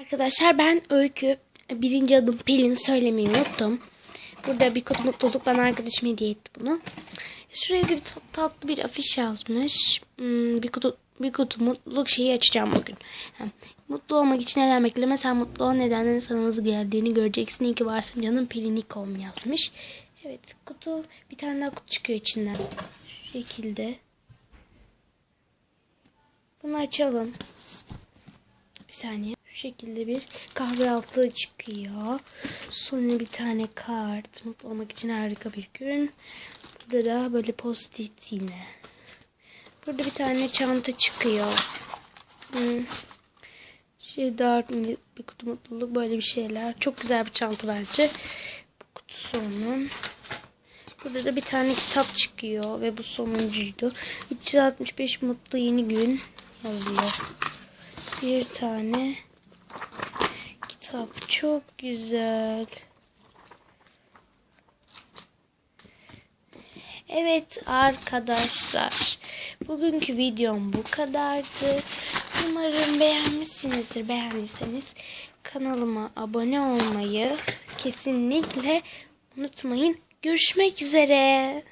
Arkadaşlar ben Öykü. Birinci adım Pelin söylemeyi unuttum. Burada bir kutu mutluluk bana arkadaşım hediye etti bunu. Şuraya da bir tat- tatlı bir afiş yazmış. Hmm, bir kutu bir kutu mutluluk şeyi açacağım bugün. Mutlu olmak için neden bekleme sen mutlu ol nedenlerin sana hızlı geldiğini göreceksin. İyi ki varsın canım Pelinikom yazmış. Evet kutu bir tane daha kutu çıkıyor içinden. Şu şekilde. Bunu açalım. Saniye. Şu şekilde bir kahve altlığı çıkıyor. Sonra bir tane kart. Mutlu olmak için harika bir gün. Burada da böyle post-it yine. Burada bir tane çanta çıkıyor. Hmm. Şey daha bir kutu mutluluk böyle bir şeyler. Çok güzel bir çanta bence. Bu kutusu onun. Burada da bir tane kitap çıkıyor ve bu sonuncuydu. 365 mutlu yeni gün yazıyor. Bir tane kitap çok güzel. Evet arkadaşlar. Bugünkü videom bu kadardı. Umarım beğenmişsinizdir. Beğendiyseniz kanalıma abone olmayı kesinlikle unutmayın. Görüşmek üzere.